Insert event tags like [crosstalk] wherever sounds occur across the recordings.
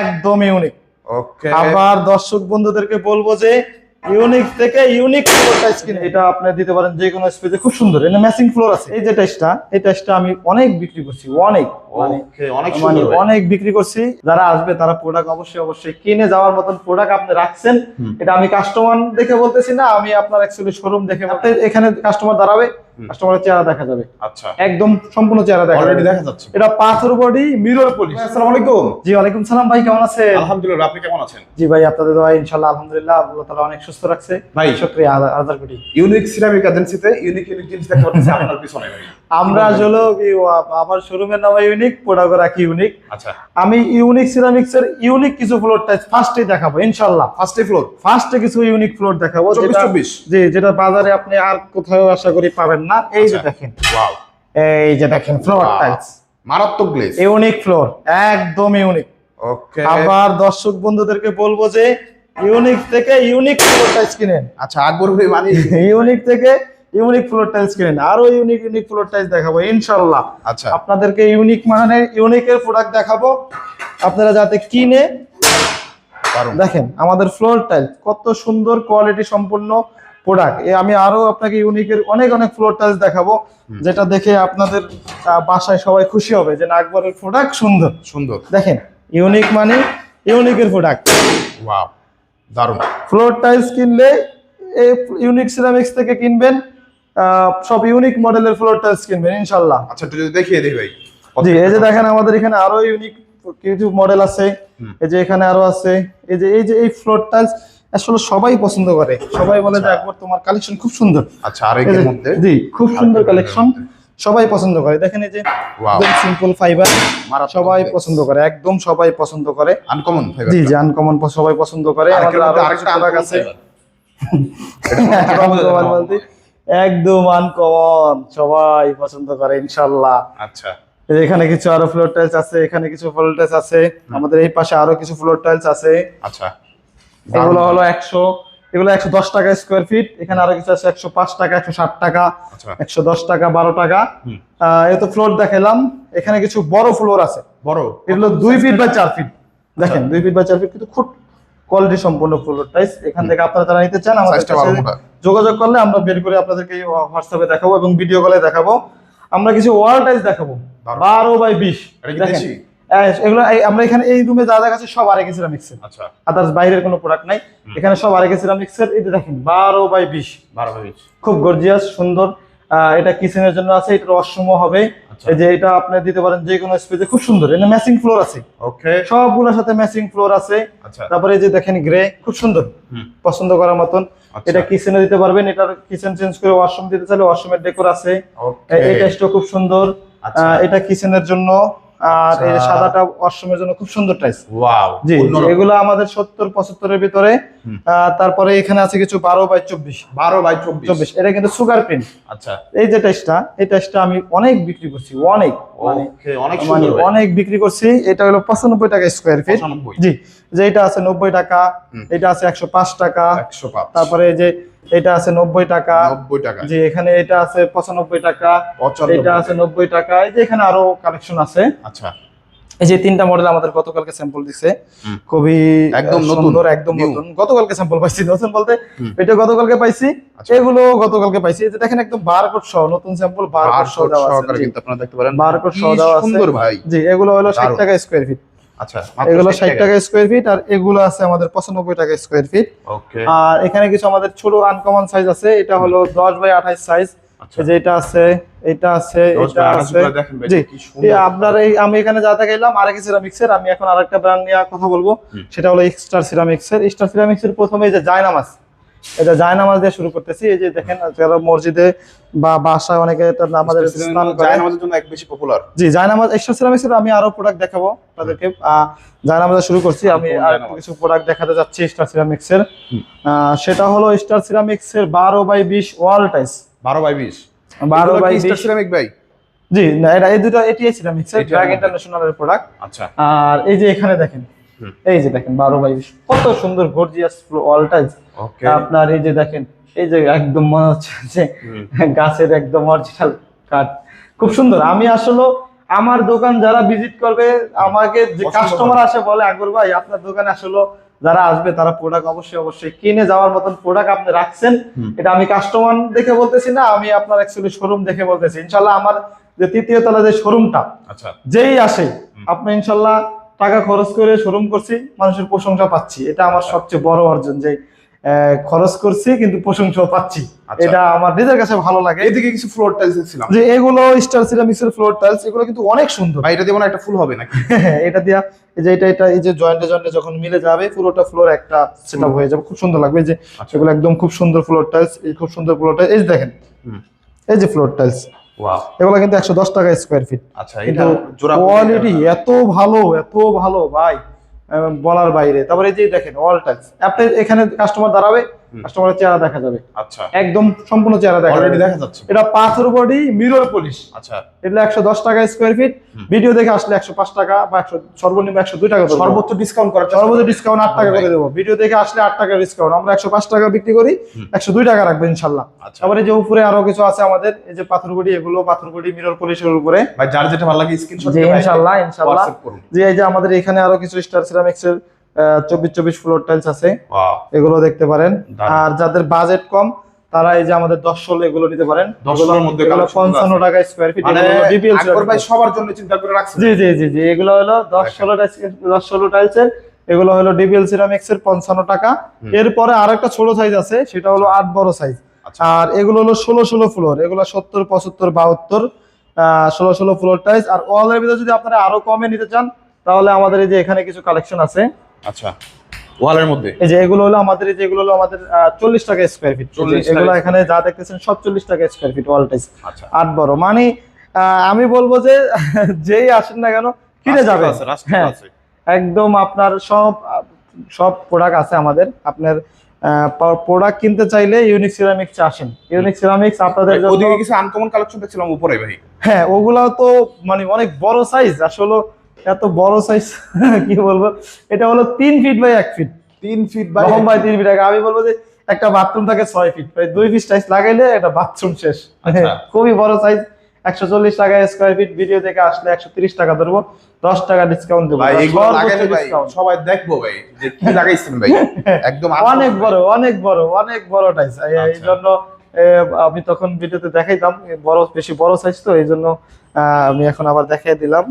একদম unique okay আবার দর্শক বন্ধুদেরকে বলব যে ইউনিক থেকে ইউনিক টাইস কিনে। এটা আপনি দিতে পারেন যে কোনো স্পেসে খুব সুন্দর। এটা ম্যাচিং ফ্লোর আছে। এই যে টাইসটা এই টাইসটা আমি অনেক বিক্রি করছি অনেক। মানে ওকে অনেক মানে সুন্দর অনেক বিক্রি করছি। যারা আসবে তারা প্রোডাক্ট অবশ্যই অবশ্যই কিনে যাওয়ার মতন প্রোডাক্ট আপনি রাখছেন। এটা আমি কাস্টমার দেখে বলতেছি না আমি আপনার অ্যাকচুয়ালি শোরুম দেখে আপনি এখানে কাস্টমার দাঁড়াবে। কাস্টমারের চেহারা দেখা যাবে। আচ্ছা। একদম সম্পূর্ণ চেহারা দেখা অলরেডি দেখা যাচ্ছে। এটা পাথর বডি মিরর পলিশ আসসালামু আলাইকুম। জি ওয়ালাইকুম সালাম ভাই কেমন আছেন? আলহামদুলিল্লাহ আপনি কেমন আছেন? জি ভাই আপনাদের দোয়া ইনশাআল্লাহ আলহামদুলিল্লাহ আল্লাহ তাআলা অনেক সুস্থ রাখছে। ভাই। শুকরিয়া হাজার হাজার কোটি ইউনিক সিরামিক এজেন্সিতে ইউনিক ইউনিক জিনিস দেখতে পাচ্ছি আপনার পিছনে ভাই। আমরা আসলে আমার শোরুমের নাম ইউনিক প্রোডাক্ট রাখি ইউনিক আচ্ছা। আমি ইউনিক সিরামিক্স এর ইউনিক কিছু ফ্লোর টাইপ ফার্স্টে দেখাবো ইনশাআল্লাহ। ফার্স্টে ফ্লোর ফার্স্টে কিছু ইউনিক ফ্লোর দেখাবো যেটা- জি যেটা বাজারে আপনি আর কোথাও আশা করি পাবেন না। এই যে আচ্ছা। দেখেন। ওয়াও এই যে দেখেন ফ্লোর টাইপস মারাত্মক গ্লেজ ইউনিক ফ্লোর একদম ইউনিক ওকে আবার দর্শক বন্ধুদেরকে বলব যে ইউনিক থেকে ইউনিক ফ্লোর টাইপস কিনেন। আচ্ছা আকবর ভাই মানে ইউনিক [laughs] থেকে ইউনিক ফ্লোর টাইলস কিনেন। আরও ইউনিক ইউনিক ফ্লোর টাইলস দেখাবো ইনশাল্লাহ। আচ্ছা। আপনাদেরকে ইউনিক মানে ইউনিকের প্রোডাক্ট দেখাবো। আপনারা যাতে কিনে দেখেন আমাদের ফ্লোর টাইলস কত সুন্দর কোয়ালিটি সম্পূর্ণ প্রোডাক্ট আমি আরও আপনাকে ইউনিকের অনেক অনেক ফ্লোর টাইলস দেখাবো যেটা দেখে আপনাদের বাসায় সবাই খুশি হবে যে আকবরের প্রোডাক্ট সুন্দর। সুন্দর। দেখেন ইউনিক মানে ইউনিকের প্রোডাক্ট ওয়াও দারুণ। ফ্লোর টাইলস কিনলে এই ইউনিক সিরামিক্স থেকে কিনবেন সব ইউনিক মডেলের ফ্লোর টাইলস কিনবেন ইনশাল্লাহ। আচ্ছা একটু যদি দেখিয়ে দিই ভাই। জি এই যে দেখেন আমাদের এখানে আরও ইউনিক কিছু মডেল আছে। এই যে এখানে আরও আছে। এই যে এই যে এই ফ্লোর টাইলস আসলে সবাই পছন্দ করে। সবাই বলে যে একবার তোমার কালেকশন খুব সুন্দর। আচ্ছা এই যে- মধ্যে? জি খুব সুন্দর কালেকশন সবাই পছন্দ করে। দেখেন এই যে একদম সিম্পল ফাইবার মারাত্মক সবাই পছন্দ করে। একদম সবাই পছন্দ করে। আনকমন ফাইবার জি জি আনকমন সবাই পছন্দ করে। আমাদের আরও আরেকটা আছে। [laughs] বলতে। একদম আনকমন সবাই পছন্দ করে ইনশাল্লাহ আচ্ছা। এখানে কিছু আরও ফ্লোর টাইলস আছে এখানে কিছু ফ্লোর টাইলস আছে। আমাদের এই পাশে আরও কিছু ফ্লোর টাইলস আছে। আচ্ছা। এগুলো হলো একশো এগুলো একশো দশ টাকা স্কোয়ার ফিট এখানে আরও কিছু আছে একশো পাঁচ টাকা একশো ষাট টাকা আচ্ছা। একশো দশ টাকা বারো টাকা। এই তো ফ্লোর দেখালাম এখানে কিছু বড় ফ্লোর আছে। বড়? এগুলো দুই ফিট বা চার ফিট দেখেন দুই ফিট বা চার ফিট কিন্তু খুব কোয়ালিটি সম্পূর্ণ ফ্লোর টাইলস এখান থেকে আপনারা যারা নিতে চান আমাদের যোগাযোগ করলে আমরা বের করে আপনাদেরকে হোয়াটসঅ্যাপে দেখাবো এবং ভিডিও কলে দেখাবো। আমরা কিছু ওয়াল টাইলস দেখাবো। বারো বাই বিশ। দেশি? হ্যাঁ, এগুলো আমরা এখানে এই রুমে যা দেখাচ্ছি সব আরেক সিরামিক্সের আচ্ছা। আদার্স বাইরের কোনো প্রোডাক্ট নাই। এখানে সব আরেক সিরামিক্সের এই দেখেন বারো বাই বিশ। বারো বিশ। খুব গর্জিয়াস সুন্দর। এটা কিচেনের জন্য আছে এটা রসম হবে। আচ্ছা। এই যে এটা আপনি দিতে পারেন যে কোনো স্পেসে খুব সুন্দর এটা ম্যাচিং ফ্লোর আছে। ওকে সবগুলোর সাথে ম্যাচিং ফ্লোর আছে। আচ্ছা। তারপরে এই যে দেখেন গ্রে খুব সুন্দর। পছন্দ করার মতন। আচ্ছা। এটা কিচেনে দিতে পারবেন এটার কিচেন চেঞ্জ করে ওয়াশরুম দিতে চাইলে ওয়াশরুমের ডেকোর আছে। এই টেস্টও খুব সুন্দর। এটা কিচেনের জন্য। আর এই আচ্ছা। সাদাটা ওয়াশরুমের জন্য খুব সুন্দর টাইস। জি এগুলো আমাদের সত্তর পঁচাত্তরের ভিতরে। তারপরে এখানে আছে কিছু বারো বাই চব্বিশ। বারো বাই চব্বিশ। এটা কিন্তু সুগার প্রিন্ট আচ্ছা। এই যে টেস্টটা এই টেস্টটা আমি অনেক বিক্রি করছি অনেক। মানে অনেক অনেক বিক্রি করছি। এটা হলো পঁচানব্বই টাকা স্কোয়ার ফিট জি যে এটা আছে নব্বই টাকা এটা আছে একশো পাঁচ টাকা। তারপরে এই যে এটা আছে নব্বই টাকা। নব্বই টাকা। যে এখানে এটা আছে পঁচানব্বই টাকা। এটা আছে নব্বই টাকা। এই যে এখানে আরও কালেকশন আছে। আচ্ছা। এই যে তিনটা মডেল আমাদের গতকালকে স্যাম্পল দিছে। খুবই একদম নতুন, সুন্দর একদম নতুন। গতকালকে স্যাম্পল পাইছি নতুন বলতে এটা গতকালকে পাইছি। আচ্ছা। এগুলো গতকালকে পাইছি। এই যে দেখেন একদম বারকোড সহ নতুন স্যাম্পল বারকোড সহ দেওয়া আছে। কিন্তু আপনারা দেখতে পারেন। বারকোড সহ দেওয়া আছে। সুন্দর ভাই। জি এগুলো হলো ষাট দারুণ। টাকা স্কোয়ার ফিট আচ্ছা এগুলো ষাট টাকা। স্কোয়ার ফিট আর এগুলো আছে আমাদের পঁচানব্বই টাকা স্কোয়ার ফিট ওকে আর এখানে কিছু আমাদের ছোট আনকমন সাইজ আছে এটা হলো দশ বাই আঠাইশ সাইজ যেটা আছে এটা আছে এটা জি। আপনার এই আমি এখানে যা দেখাইলাম আরেক সিরামিক্সের আমি এখন আরেকটা ব্র্যান্ড নিয়ে কথা বলব। সেটা হলো স্টার সিরামিক্সের স্টার সিরামিক্সের প্রথমে যে জায়নামাজ এটা জায়নামাজ দিয়ে শুরু করতেছি। এই যে দেখেন যারা মসজিদে বা বাসায় অনেকে এটা আমাদের স্নান করে। জায়ন আমাদের জন্য এক বেশি পপুলার জি সিরামিক্সের আমি আরও প্রোডাক্ট দেখাবো তাদেরকে। শুরু করছি। আমি আর কিছু প্রোডাক্ট দেখাতে যাচ্ছি স্টার সিরামিক্সের। সেটা হলো স্টার সিরামিক্সের বারো বাই বিশ ওয়াল টাইস বারো বাই বিশ। বারো বাই স্টার সিরামিক ভাই? জি না এটা এই দুটো এটিআই সিরামিক্সের মধ্যে। ইন্টারন্যাশনালের প্রোডাক্ট আচ্ছা। আর এই যে এখানে দেখেন। এই যে দেখেন বারো বাই কত সুন্দর গর্জিয়াস ওয়ালটাই আপনার এই যে দেখেন এই যে একদম মনে হচ্ছে যে গাছের একদম অরিজিনাল কাঠ খুব সুন্দর। আমি আসলে আমার দোকান যারা ভিজিট করবে আমাকে যে কাস্টমার আসে বলে আকবর ভাই আপনার দোকানে আসলে যারা আসবে তারা প্রোডাক্ট অবশ্যই অবশ্যই কিনে যাওয়ার মতন প্রোডাক্ট আপনি রাখছেন। এটা আমি কাস্টমার দেখে বলতেছি না আমি আপনার অ্যাকচুয়ালি শোরুম দেখে বলতেছি। ইনশাল্লাহ আমার যে তৃতীয় তলা যে শোরুমটা আচ্ছা। যেই আসে আপনি ইনশাল্লাহ টাকা খরচ করে শোরুম করছি মানুষের প্রশংসা পাচ্ছি। এটা আমার সবচেয়ে বড় অর্জন যে আহ, খরচ করছি কিন্তু প্রশংসাও পাচ্ছি। আচ্ছা। এটা আমার নিজের কাছে ভালো লাগে। এদিকে কিছু ফ্লোর টাইলস ছিলাম যে এগুলো স্টার সিরামিক্সের ফ্লোর টাইলস এগুলো কিন্তু অনেক সুন্দর। ভাই এটা দিয়ে মনে হয় একটা ফুল হবে নাকি? [laughs] এটা দিয়া এই যে এটা এটা এই যে জয়েন্টে জয়েন্টে যখন মিলে যাবে পুরোটা ফ্লোর একটা সেটআপ হয়ে যাবে। খুব সুন্দর লাগবে। যে আচ্ছা। এগুলো একদম খুব সুন্দর ফ্লোর টাইলস এই খুব সুন্দর ফ্লোর টাইলস এই দেখেন। এই যে ফ্লোর টাইলস এগুলো কিন্তু একশো দশ টাকা স্কোয়ার ফিট আচ্ছা কিন্তু কোয়ালিটি এত ভালো এত ভালো ভাই। বলার বাইরে। তারপরে এই যে দেখেন অল টাইপ আপনি এখানে কাস্টমার দাঁড়াবে। কাস্টমারের চেহারা দেখা যাবে। আচ্ছা। একদম সম্পূর্ণ চেহারা দেখা অলরেডি দেখা যাচ্ছে। এটা পাথর বডি মিরর পলিশ আচ্ছা। এটা একশো দশ টাকা স্কোয়ার ফিট ভিডিও দেখে আসলে একশো পাঁচ টাকা বা একশো সর্বনিম্ন একশো দুই টাকা ধরবো। সর্বোচ্চ ডিসকাউন্ট চেষ্টা সর্বোচ্চ ডিসকাউন্ট আট টাকা করে দেবো। ভিডিও দেখে আসলে আট টাকা ডিসকাউন্ট আমরা একশো পাঁচ টাকা বিক্রি করি হুম। একশো দুই টাকা রাখব ইনশাল্লাহ। আচ্ছা। তারপরে যে উপরে আরও কিছু আছে আমাদের এই যে পাথরগুড়ি এগুলো পাথরগুড়ি মিরর পলিশের উপরে। ভাই যার যেটা ভালো লাগে স্ক্রিনশট জি ইনশাল্লাহ ইনশাল্লাহ। হোয়াটসঅ্যাপ করুন। যে এই যে আমাদের এখানে আরও কিছু স্টার সিরামিক্স এর চব্বিশ চব্বিশ ফ্লোর টাইলস আছে। এগুলো দেখতে পারেন। আর যাদের বাজেট কম তারা এই যে আমাদের দশ ষোলো এগুলো নিতে পারেন। 10 ষোলোর মধ্যে এগুলো পঞ্চান্ন টাকা স্কোয়ার ফিট মানে ভাই সবার জন্য চিন্তা করে জি জি জি জি এগুলো হলো দশ দেখেন। ষোলো দশ ষোলো টাইলসের এগুলো হলো ডিবিএল সিরামিক্স এর পঞ্চান্ন টাকা। এরপরে আরেকটা ছোট সাইজ আছে সেটা হলো আট বড় সাইজ আচ্ছা। আর এগুলো হলো ষোলো ষোলো ফ্লোর এগুলো সত্তর পঁচাত্তর বাহাত্তর ষোলো ষোলো ফ্লোর টাইলস আর ওয়ালের ভিতরে যদি আপনারা আরও কমে নিতে চান তাহলে আমাদের এই যে এখানে কিছু কালেকশন আছে। আচ্ছা ওয়ালের মধ্যে? এই যে এগুলো হলো আমাদের এই যে এগুলো হলো আমাদের চল্লিশ টাকা স্কোয়ার ফিট 40 এগুলো এখানে যা দেখতেছেন সব চল্লিশ টাকা স্কোয়ার ফিট ওয়াল টাইলস আচ্ছা। আট বড়। মানে আমি বলব যে [laughs] যেই আসেন না কেন কিনে যাবে হ্যাঁ। আছে। একদম আপনার সব সব প্রোডাক্ট আছে আমাদের। আপনার প্রোডাক্ট কিনতে চাইলে ইউনিক সিরামিক্স আসেন। ইউনিক সিরামিক্স আপনাদের জন্য ওদিকে কিছু আনকমন কালেকশন দেখছিলাম উপরে ভাই। হ্যাঁ ওগুলা তো মানে অনেক বড় সাইজ আসলে এত বড় সাইজ [laughs] কি বলব? এটা হলো তিন ফিট বাই এক ফিট তিন ফিট বাই বাই তিন ফিট আমি বলব যে একটা বাথরুম থাকে ছয় ফিট প্রায় দুই ফিট টাইস লাগাইলে একটা বাথরুম শেষ। আচ্ছা। খুবই বড় সাইজ একশো চল্লিশ টাকা স্কোয়ার ফিট ভিডিও দেখে আসলে একশো তিরিশ টাকা ধরবো। দশ টাকা ডিসকাউন্ট দেবো। সবাই দেখব ভাই যে কি লাগাইছেন ভাই। [laughs] একদম অনেক বড় অনেক বড় অনেক বড় টাইস এই আচ্ছা। জন্য আমি তখন ভিডিওতে দেখাইতাম। বড় বেশি বড় সাইজ তো এই জন্য আহ, আমি এখন আবার দেখাই দিলাম।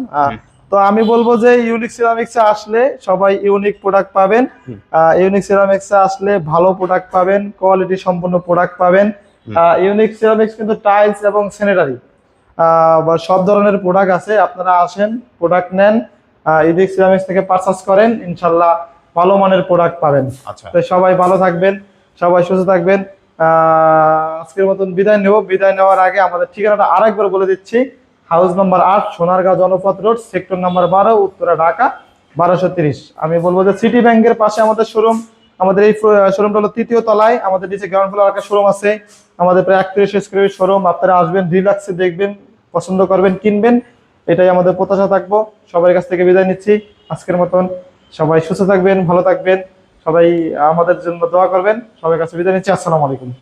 তো আমি বলব যে ইউনিক সিরামিক্সে আসলে সবাই ইউনিক প্রোডাক্ট পাবেন। ইউনিক সিরামিক্সে আসলে ভালো প্রোডাক্ট পাবেন কোয়ালিটি সম্পন্ন প্রোডাক্ট পাবেন। ইউনিক সিরামিক্স কিন্তু টাইলস এবং স্যানিটারি বা সব ধরনের প্রোডাক্ট আছে। আপনারা আসেন প্রোডাক্ট নেন ইউনিক সিরামিক্স থেকে পারচেস করেন ইনশাল্লাহ ভালো মানের প্রোডাক্ট পাবেন। আচ্ছা। তো সবাই ভালো থাকবেন সবাই সুস্থ থাকবেন। আহ, আজকের মতন বিদায় নেব। বিদায় নেওয়ার আগে আমাদের ঠিকানাটা আরেকবার বলে দিচ্ছি। হাউস নাম্বার আট, Sonargaon Janapath road, sector number বারো, উত্তরা, ঢাকা, বারোশো তিরিশ। আমি বলব যে সিটি ব্যাংকের পাশে আমাদের শোরুম আমাদের এই শোরুমটা হলো তৃতীয় তলায়। আমাদের নিচে গ্রাউন্ড ফ্লোর একটা শোরুম আছে। আমাদের প্রায় একত্রিশ স্কোয়ার শোরুম আপনারা আসবেন রিল্যাক্সে দেখবেন, পছন্দ করবেন, কিনবেন। এটাই আমাদের প্রত্যাশা থাকব। সবার কাছ থেকে বিদায় নিচ্ছি। আজকের মতন সবাই সুস্থ থাকবেন, ভালো থাকবেন। সবাই আমাদের জন্য দোয়া করবেন। সবার কাছে বিদায় নিচ্ছি। আসসালামু আলাইকুম।